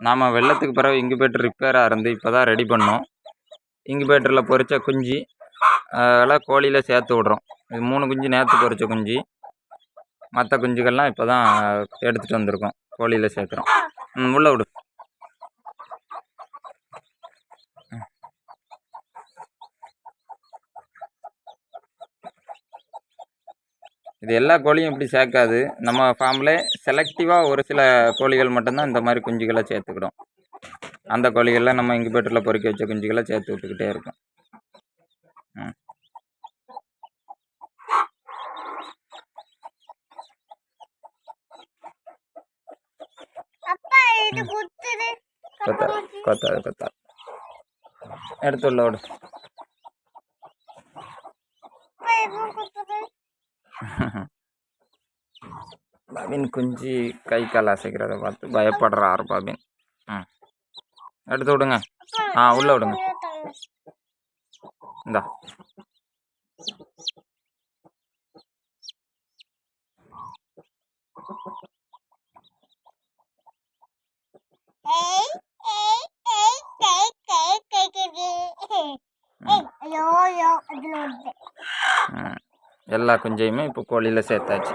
நாம் வெள்ளத்துக்கு பிறகு இன்குபேட்டர் ரிப்பேராக இருந்து இப்போ தான் ரெடி பண்ணோம். இன்குபேட்டரில் பொரிச்ச குஞ்சு அதெல்லாம் கோழியில் சேர்த்து விட்றோம். இது மூணு குஞ்சு நேற்று பொறிச்ச குஞ்சு. மற்ற குஞ்சுகள்லாம் இப்போ தான் எடுத்துகிட்டு வந்திருக்கோம். கோழியில் சேர்க்குறோம். உள்ளே விடு. இது எல்லா கோழியும் இப்படி சேர்க்காது. நம்ம ஃபார்மில் செலக்டிவாக ஒரு சில கோழிகள் மட்டும்தான் இந்த மாதிரி குஞ்சுகளை சேர்த்துக்கிடும். அந்த கோழிகள்லாம் நம்ம இன்குபேட்டரில் பொறுக்கி வச்ச குஞ்சுகளை சேர்த்து விட்டுக்கிட்டே இருக்கோம். குத்துது. கொத்தா கொத்தாது கொத்தா. எடுத்து உள்ள விடு. பபின் குஞ்சு கை கால் அசைக்கிறத பார்த்து பயப்படுறாரு பபின் ம் எடுத்து விடுங்க ஆ உள்ளே விடுங்க இந்தா ஐயோ ஐயோ அதுல எல்லா குஞ்சையுமே இப்போ கோழியில் சேர்த்தாச்சு.